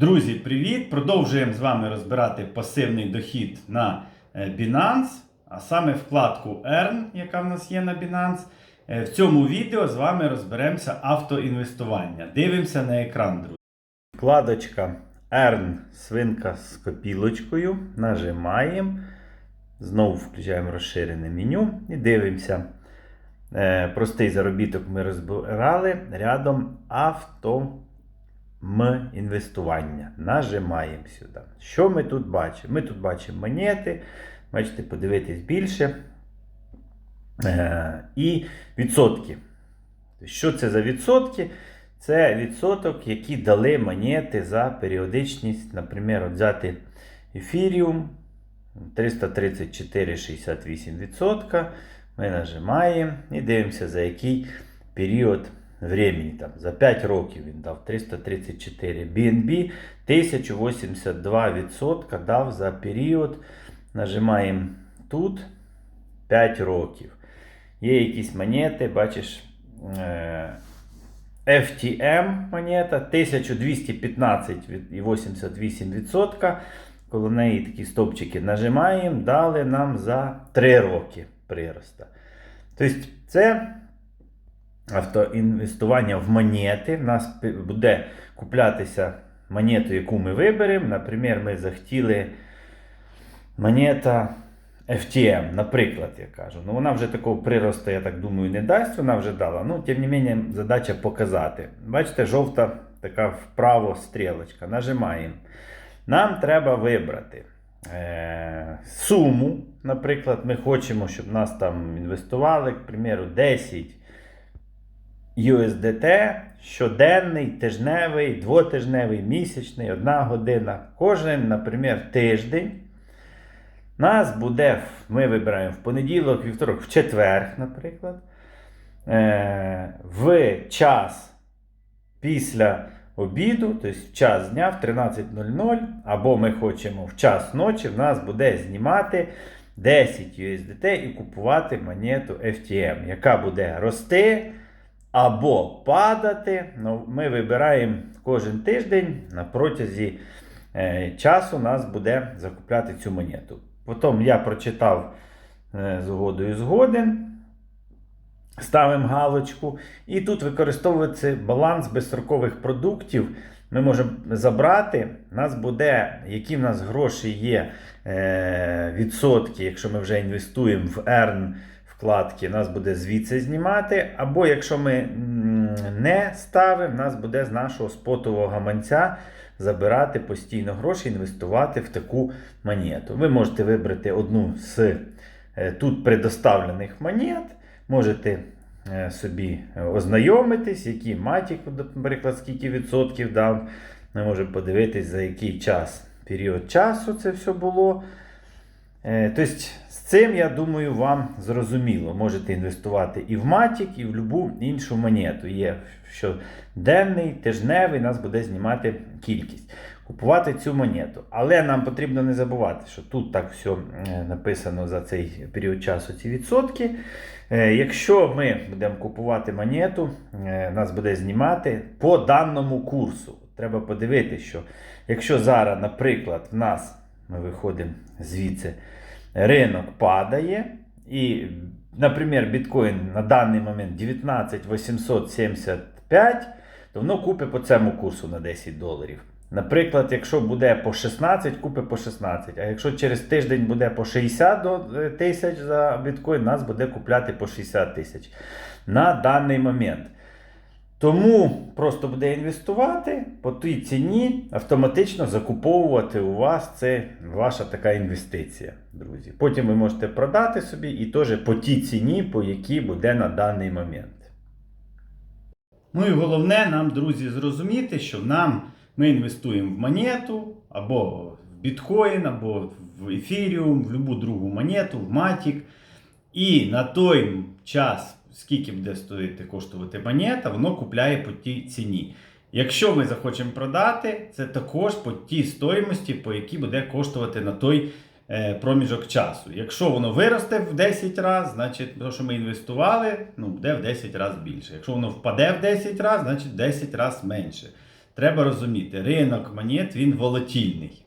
Друзі, привіт! Продовжуємо з вами розбирати пасивний дохід на е, Binance, а саме вкладку Earn, яка в нас є на Binance. Е, В цьому відео з вами розберемося автоінвестування. Дивимося на екран, друзі. Вкладочка Earn, свинка з копілочкою. Нажимаємо. Знову включаємо розширене меню і дивимося. Е, Простий заробіток ми розбирали. Рядом авто. М інвестування. Нажимаємо сюди. Що ми тут бачимо? Ми тут бачимо монети. Бачите, подивитись більше. Е, і відсотки. Що це за відсотки? Це відсоток, які дали монети за періодичність. Наприклад, взяти ефіріум 334,68%. Ми нажимаємо і дивимося, за який період времени. Там, за 5 років він дав 334. BNB 1082% дав за період. Нажимаємо тут 5 років. Є якісь монети, бачиш. е, FTM монета 1215,88%. Коло неї такі стовпчики нажимаємо, дали нам за 3 роки прироста. Тобто це автоінвестування в монети. У нас буде куплятися монету, яку ми виберемо. Наприклад, ми захотіли монета FTM, наприклад, я кажу. Ну, вона вже такого приросту, я так думаю, не дасть, вона вже дала. Ну, тим не менше, задача показати. Бачите, жовта така вправо стрілочка. Нажимаємо. Нам треба вибрати е, суму. Наприклад, ми хочемо, щоб нас там інвестували, к примеру, 10 USDT щоденний, тижневий, двотижневий, місячний, одна година. Кожен, наприклад, тиждень. Нас буде, ми вибираємо в понеділок, вівторок, в четвер, наприклад. Е, в час після обіду, тобто в час дня в 13.00, або ми хочемо в час ночі, в нас буде знімати 10 USDT і купувати монету FTM, яка буде рости або падати. Ну, ми вибираємо кожен тиждень на протязі е, часу нас буде закупляти цю монету. Потім я прочитав е, з згоден. Ставимо галочку. І тут використовується баланс безстрокових продуктів. Ми можемо забрати. Нас буде, які в нас гроші є е, відсотки, якщо ми вже інвестуємо в Earn вкладки, нас буде звідси знімати. Або якщо ми не ставимо, нас буде з нашого спотового гаманця забирати постійно гроші, інвестувати в таку монету. Ви можете вибрати одну з е, тут предоставлених монет. Можете е, собі ознайомитись, який матік, наприклад, скільки відсотків дав. Ми можемо подивитись, за який час, період часу це все було. Е, Тобто, з цим, я думаю, вам зрозуміло. Можете інвестувати і в Matic, і в будь-яку іншу монету. Є що денний, тижневий, нас буде знімати кількість. Купувати цю монету. Але нам потрібно не забувати, що тут так все написано за цей період часу ці відсотки. Е, Якщо ми будемо купувати монету, е, нас буде знімати по даному курсу. Треба подивитися, що якщо зараз, наприклад, в нас ми виходимо звідси, ринок падає, і, наприклад, біткоін на даний момент 19 875, то воно купить по цьому курсу на 10 доларів. Наприклад, якщо буде по 16, купить по 16. А якщо через тиждень буде по 60 е, тисяч за біткоін, нас буде купляти по 60 тисяч на даний момент. Тому просто буде інвестувати по тій ціні, автоматично закуповувати у вас це ваша така інвестиція, друзі. Потім ви можете продати собі і теж по тій ціні, по якій буде на даний момент. Ну і головне нам, друзі, зрозуміти, що нам ми інвестуємо в монету або в біткоін, або в ефіріум, в будь-яку другу монету, в матік. І на той час, скільки буде стоїти коштувати монета, воно купляє по тій ціні. Якщо ми захочемо продати, це також по тій стоїмості, по якій буде коштувати на той е, проміжок часу. Якщо воно виросте в 10 разів, значить, те, що ми інвестували, ну, буде в 10 разів більше. Якщо воно впаде в 10 разів, значить в 10 разів менше. треба розуміти, ринок монет він волатільний.